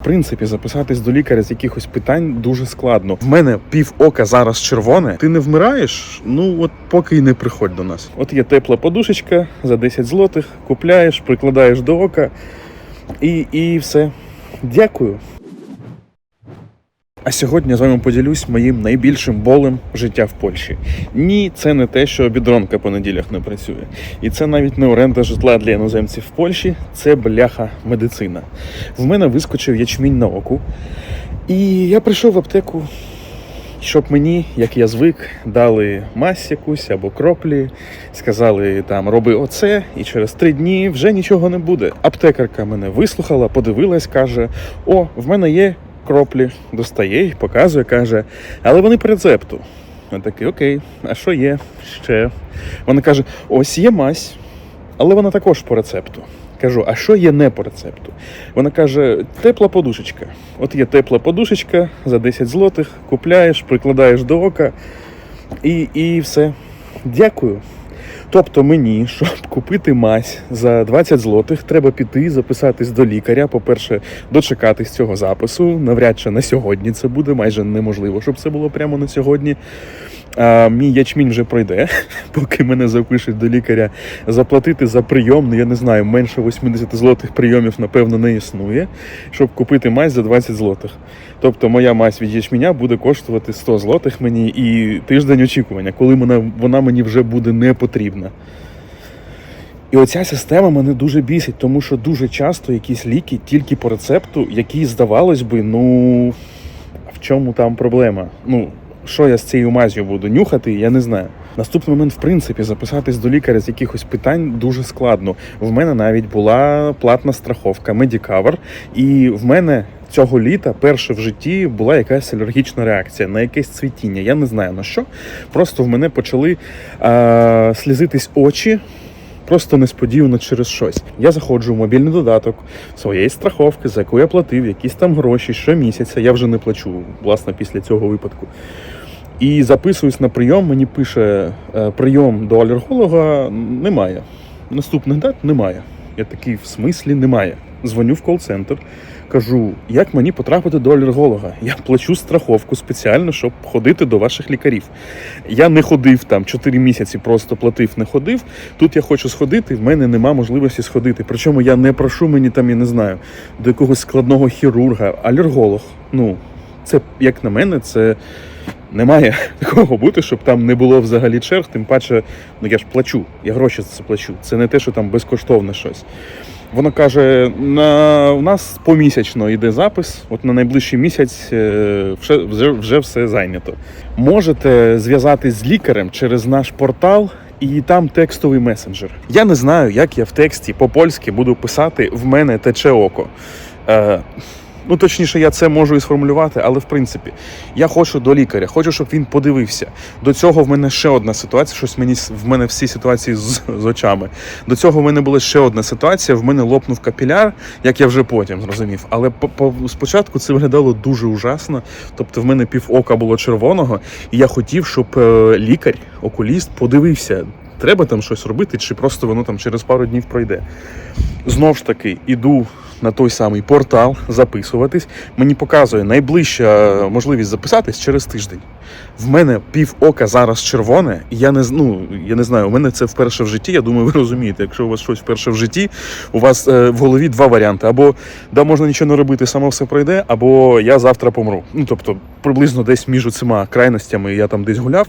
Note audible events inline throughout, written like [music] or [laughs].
В принципі, записатись до лікаря з якихось питань дуже складно. В мене пів ока зараз червоне. Ти не вмираєш? Ну от поки й не приходь до нас. От є тепла подушечка за 10 злотих, купляєш, прикладаєш до ока і, і все. Дякую. А сьогодні я з вами поділюсь моїм найбільшим болем життя в Польщі. Ні, це не те, що бідронка по неділях не працює. І це навіть не оренда житла для іноземців в Польщі, це бляха медицина. В мене вискочив ячмінь на оку. І я прийшов в аптеку, щоб мені, як я звик, дали мазь якусь або кроплі, сказали там роби оце, і через три дні вже нічого не буде. Аптекарка мене вислухала, подивилась, каже: О, в мене є кроплі, достає їх, показує, каже, але вони по рецепту. Я такий, окей, а що є ще? Вона каже: ось є мазь, але вона також по рецепту. Кажу, а що є не по рецепту? Вона каже: тепла подушечка. От є тепла подушечка за 10 злотих, купляєш, прикладаєш до ока і, і все. Дякую. Тобто мені, щоб купити мазь за 20 злотих, треба піти, записатись до лікаря. По-перше, дочекатись цього запису. Навряд чи на сьогодні це буде, майже неможливо, щоб це було прямо на сьогодні. Мій ячмінь вже пройде, [laughs] поки мене запишуть до лікаря. Заплатити за прийом, ну я не знаю, менше 80 злотих прийомів, напевно, не існує, щоб купити мазь за 20 злотих. Тобто моя мазь від ячменя буде коштувати 100 злотих мені і тиждень очікування, коли вона, вона мені вже буде не потрібна. І оця система мене дуже бісить, тому що дуже часто якісь ліки тільки по рецепту, які, здавалось би, ну в чому там проблема? Ну, що я з цією мазю буду нюхати, я не знаю. Наступний момент, в принципі, записатись до лікаря з якихось питань дуже складно. В мене навіть була платна страховка Medicover, і в мене цього літа перше в житті була якась алергічна реакція на якесь цвітіння. Я не знаю на що. Просто в мене почали е- слізитись очі. Просто несподівано через щось. Я заходжу в мобільний додаток своєї страховки, за яку я платив, якісь там гроші щомісяця. Я вже не плачу, власне, після цього випадку. І записуюсь на прийом, мені пише е, прийом до алерголога немає. Наступних дат немає. Я такий, в смислі немає. Дзвоню в кол-центр, кажу, як мені потрапити до алерголога. Я плачу страховку спеціально, щоб ходити до ваших лікарів. Я не ходив там 4 місяці, просто платив, не ходив. Тут я хочу сходити, в мене нема можливості сходити. Причому я не прошу мені там, я не знаю, до якогось складного хірурга, алерголог. Ну, це, як на мене, це не має [laughs] такого бути, щоб там не було взагалі черг. Тим паче, ну я ж плачу, я гроші за це плачу. Це не те, що там безкоштовне щось. Воно каже: на у нас помісячно йде запис. От на найближчий місяць вже, вже, вже все зайнято. Можете зв'язатись з лікарем через наш портал. І там текстовий месенджер. Я не знаю, як я в тексті по-польськи буду писати в мене тече око. Е, ну, точніше, я це можу і сформулювати, але в принципі, я хочу до лікаря, хочу, щоб він подивився. До цього в мене ще одна ситуація. Щось мені в мене всі ситуації з, з очами. До цього в мене була ще одна ситуація. В мене лопнув капіляр, як я вже потім зрозумів. Але по, по спочатку це виглядало дуже ужасно. Тобто, в мене пів ока було червоного, і я хотів, щоб е, лікар, окуліст, подивився. Треба там щось робити, чи просто воно там через пару днів пройде. Знов ж таки, іду на той самий портал записуватись. Мені показує найближча можливість записатись через тиждень. В мене пів ока зараз червоне, і я не ну, я не знаю, у мене це вперше в житті. Я думаю, ви розумієте, якщо у вас щось вперше в житті, у вас е, в голові два варіанти: або да, можна нічого не робити, само все пройде, або я завтра помру. Ну тобто, приблизно десь між цими крайностями я там десь гуляв.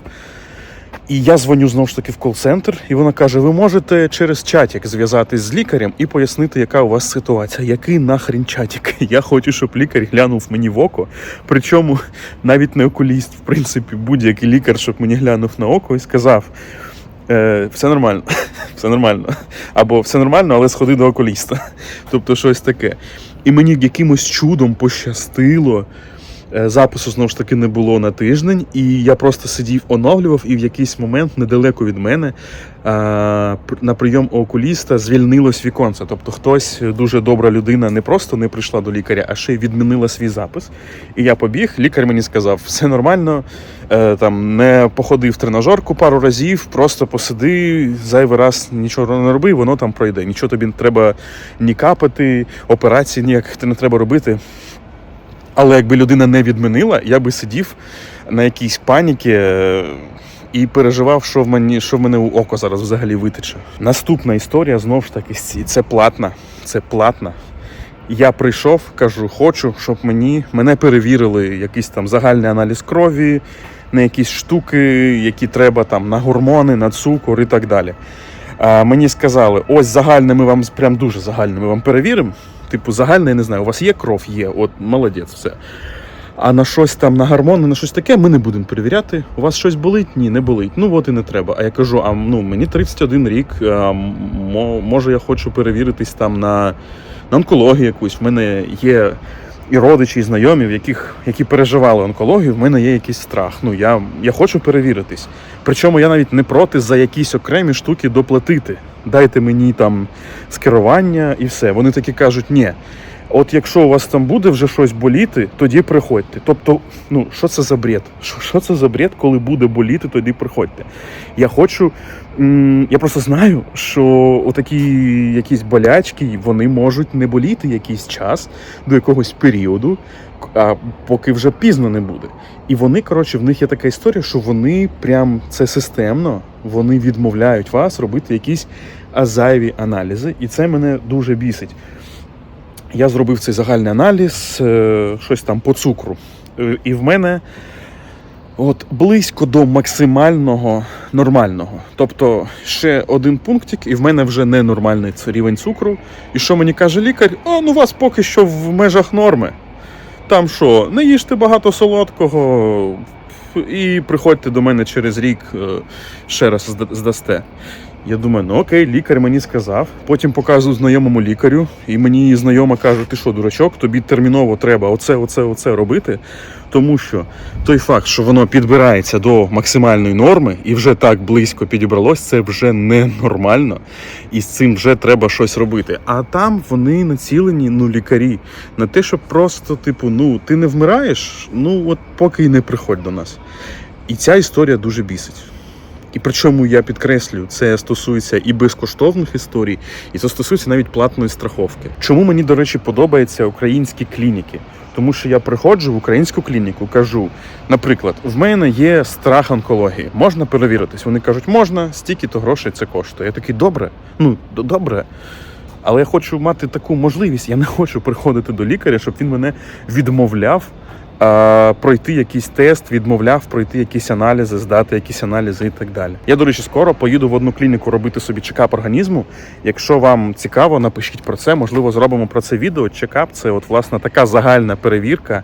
І я дзвоню знову ж таки в кол-центр, і вона каже: ви можете через чатік зв'язатись з лікарем і пояснити, яка у вас ситуація. Який нахрен чатік? [laughs] Я хочу, щоб лікар глянув мені в око. Причому навіть не окуліст, в принципі, будь-який лікар, щоб мені глянув на око і сказав. Е, все нормально, [laughs] все нормально. Або все нормально, але сходи до окуліста. Тобто щось таке. І мені якимось чудом пощастило. Е, Запису знову ж таки не було на тиждень, і я просто сидів, оновлював, і в якийсь момент недалеко від мене а, на прийом у окуліста звільнилось віконце. Тобто хтось дуже добра людина не просто не прийшла до лікаря, а ще й відмінила свій запис. І я побіг. Лікар мені сказав, все нормально, е, там не походив в тренажерку пару разів, просто посиди, зайвий раз нічого не роби, воно там пройде. Нічого тобі не треба ні капати, операції ніяких не треба робити. Але якби людина не відмінила, я би сидів на якійсь паніки е, і переживав, що в мені, що в мене у око зараз взагалі витече. Наступна історія знову ж таки ці- це платна. Це платна. Я прийшов, кажу, хочу, щоб мені мене перевірили якийсь там загальний аналіз крові, на якісь штуки, які треба там на гормони, на цукор і так далі. А, мені сказали, ось загальне, ми вам прям дуже загальне, ми вам перевіримо. Типу, загальне, я не знаю, у вас є кров? Є, от молодець, все. А на щось там, на гормони, на щось таке, ми не будемо перевіряти. У вас щось болить? Ні, не болить. Ну от і не треба. А я кажу: а ну мені 31 рік, а, може я хочу перевіритись там на, на онкологію якусь. В мене є і родичі, і знайомі, в яких, які переживали онкологію, в мене є якийсь страх. Ну я, я хочу перевіритись. Причому я навіть не проти за якісь окремі штуки доплатити. Дайте мені там скерування і все. Вони такі кажуть, ні. От якщо у вас там буде вже щось боліти, тоді приходьте. Тобто, ну що це за бред? Що, що це за бред, коли буде боліти, тоді приходьте. Я хочу. Я просто знаю, що отакі якісь болячки вони можуть не боліти якийсь час до якогось періоду, а поки вже пізно не буде. І вони, коротше, в них є така історія, що вони прям це системно, вони відмовляють вас робити якісь зайві аналізи, і це мене дуже бісить. Я зробив цей загальний аналіз, е, щось там по цукру. Е, І в мене от близько до максимального нормального. Тобто ще один пунктик, і в мене вже ненормальний рівень цукру. І що мені каже лікар? А ну вас поки що в межах норми. Там що, не їжте багато солодкого і приходьте до мене через рік е, ще раз зда- здасте. Я думаю, ну окей, лікар мені сказав. Потім показую знайомому лікарю, і мені знайома каже: ти що, дурачок, тобі терміново треба оце, оце, оце робити. Тому що той факт, що воно підбирається до максимальної норми і вже так близько підібралось, це вже ненормально. І з цим вже треба щось робити. А там вони націлені, ну, лікарі, на те, щоб просто, типу, ну, ти не вмираєш, ну от поки й не приходь до нас. І ця історія дуже бісить. І причому я підкреслюю, це стосується і безкоштовних історій, і це стосується навіть платної страховки. Чому мені, до речі, подобаються українські клініки? Тому що я приходжу в українську клініку, кажу, наприклад, в мене є страх онкології, можна перевіритись. Вони кажуть, можна, стільки-то грошей це коштує. Я такий, добре, ну добре. Але я хочу мати таку можливість. Я не хочу приходити до лікаря, щоб він мене відмовляв пройти якийсь тест, відмовляв пройти якісь аналізи, здати якісь аналізи і так далі. Я, до речі, скоро поїду в одну клініку робити собі чекап організму. Якщо вам цікаво, напишіть про це. Можливо, зробимо про це відео. Чекап це от власне така загальна перевірка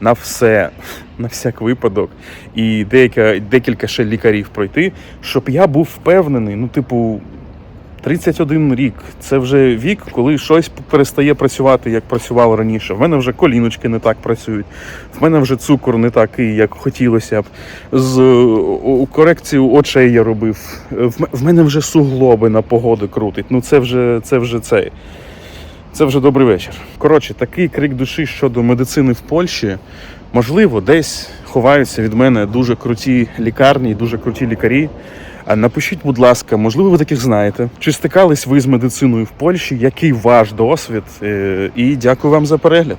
на все, на всяк випадок, і деяка, декілька ще лікарів пройти, щоб я був впевнений, ну, типу. 31 рік це вже вік, коли щось перестає працювати, як працювало раніше. В мене вже коліночки не так працюють, в мене вже цукор не такий, як хотілося б. З у- корекцію очей я робив. В, в мене вже суглоби на погоди крутить. Ну це вже це вже цей. Це вже добрий вечір. Коротше, такий крик душі щодо медицини в Польщі. Можливо, десь ховаються від мене дуже круті лікарні, дуже круті лікарі. Напишіть, будь ласка, можливо, ви таких знаєте. Чи стикались ви з медициною в Польщі? Який ваш досвід? Е, І дякую вам за перегляд.